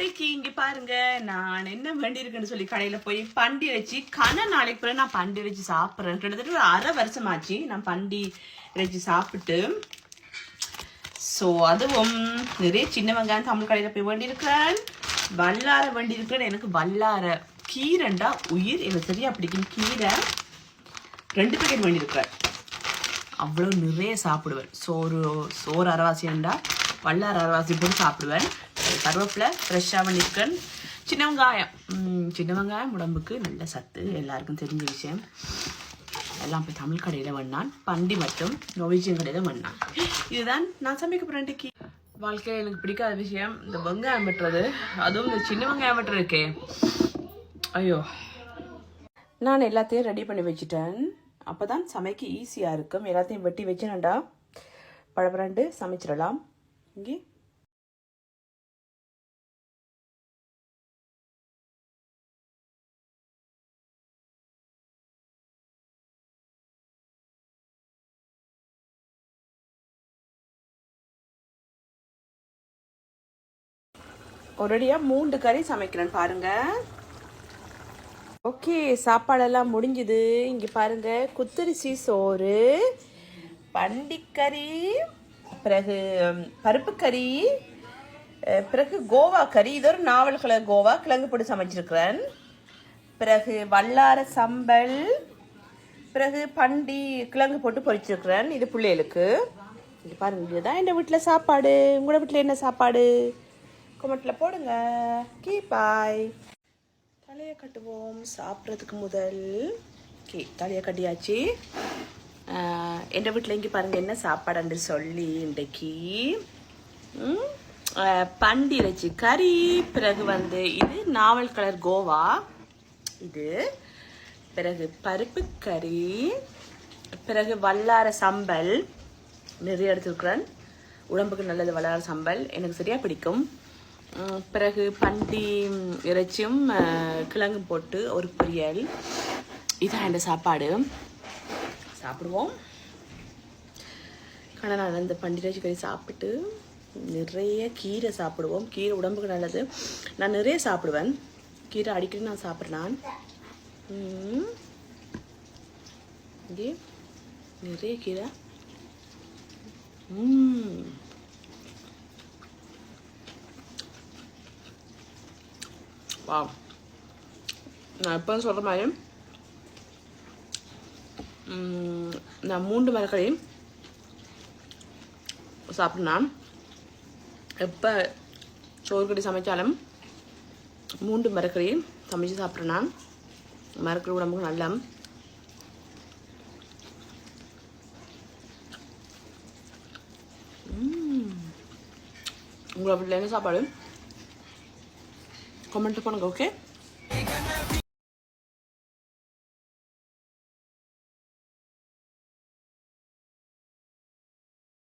இன்னைக்கு இங்க பாருங்க நான் என்ன வேண்டியிருக்குன்னு சொல்லி கடையில போய் பண்டி வச்சு கன நாளைக்கு பிறகு நான் பண்டி வச்சு சாப்பிட்றேன். கிட்டத்தட்ட ஒரு அரை வருஷமாச்சு நான் பண்டி வச்சு சாப்பிட்டு. ஸோ அதுவும் நிறைய சின்ன வெங்காயம் தமிழ் கடையில் போய் வேண்டியிருக்கிறேன். வல்லார வேண்டியிருக்கிறேன். எனக்கு வல்லார கீரைண்டா உயிர் எனக்கு சரியா பிடிக்கும் கீரை ரெண்டு பேக்கெட் வேண்டியிருக்கிறேன். அவ்வளோ நிறைய சாப்பிடுவேன். சோறு சோறு அரைவாசியாண்டா வல்லார அரவாசி போட்டு சாப்பிடுவேன். கருவேப்பிலை ஃப்ரெஷ்ஷாக பண்ணியிருக்கேன் சின்ன வெங்காயம். சின்ன வெங்காயம் உடம்புக்கு நல்ல சத்து. எல்லாருக்கும் தெரிஞ்ச விஷயம். எல்லாம் போய் தமிழ் கடையில் வண்ணான் பண்டி மற்றும் நொவிஜியன் கடையில் வண்ணான் இதுதான் நான் சமைக்க போகிறேன் இன்றைக்கி வாழ்க்கையில் எனக்கு பிடிக்காத விஷயம் இந்த வெங்காயம் வெட்டுறது. அதுவும் இந்த சின்ன வெங்காயம் வெட்டுறதுக்கே. ஐயோ. நான் எல்லாத்தையும் ரெடி பண்ணி வச்சுட்டேன். அப்போ தான் சமைக்க ஈஸியாக இருக்கும். எல்லாத்தையும் வெட்டி வச்சுனண்டா பழப்பரண்டு சமைச்சிடலாம். இங்கே. ஒரேடியாக மூன்று கறி சமைக்கிறேன் பாருங்கள் ஓகே சாப்பாடெல்லாம் முடிஞ்சுது. இங்கே பாருங்க குத்தரிசி சோறு பண்டிக்கறி பிறகு பருப்பு கறி பிறகு கோவா கறி. இது ஒரு நாவல் கலர் கோவா கிழங்கு போட்டு சமைச்சிருக்கிறேன். பிறகு வல்லார சம்பல் பிறகு பண்டி கிழங்கு போட்டு பொறிச்சிருக்கிறேன் இது பிள்ளைகளுக்கு. இங்கே பாருங்க இதுதான் எங்கள் வீட்டில் சாப்பாடு. உங்களோட வீட்டில் என்ன சாப்பாடு? கொமெண்ட்டில் போடுங்க. கீ பாய் தலையை கட்டுவோம். சாப்பிட்றதுக்கு முதல். ஓகே தலையை கட்டியாச்சு. எங்கள் வீட்டில் இங்கே பாருங்கள் என்ன சாப்பாடுன்னு சொல்லி இன்றைக்கு. பண்டி இறைச்சி. கறி பிறகு வந்து இது நாவல் கலர் கோவா. இது பிறகு பருப்பு கறி பிறகு வல்லார சம்பல். நிறைய எடுத்துருக்குறேன். உடம்புக்கு நல்லது வல்லார சம்பல். எனக்கு சரியாக பிடிக்கும். பிறகு பண்டி இறைச்சியும் கிழங்கும் போட்டு ஒரு பொரியல். இதான் இந்த சாப்பாடு. சாப்பிடுவோம். ஆனால் இந்த பண்டி இறைச்சி கறி சாப்பிட்டு நிறைய கீரை சாப்பிடுவோம். கீரை உடம்புக்கு நல்லது. நான் நிறைய சாப்பிடுவேன். கீரை அடிக்கடி நான் சாப்பிட்றேன் நான். இங்கே நிறைய கீரை. ம். வா நான் எப்போன்னு சொல்கிற மாதிரி நான் மூன்று மரக்களையும் சாப்பிட்றேன் எப்போ சோறு கட்டி சமைச்சாலும் மூன்று மரக்கறி சமைச்சு சாப்பிட்றேன்னா மரக்கறி உடம்புக்கு நல்ல உங்களை வீட்டில் என்ன சாப்பாடு? ಕಮೆಂಟ್ ಮಾಡ್ಕೊಂಡು ಓಕೆ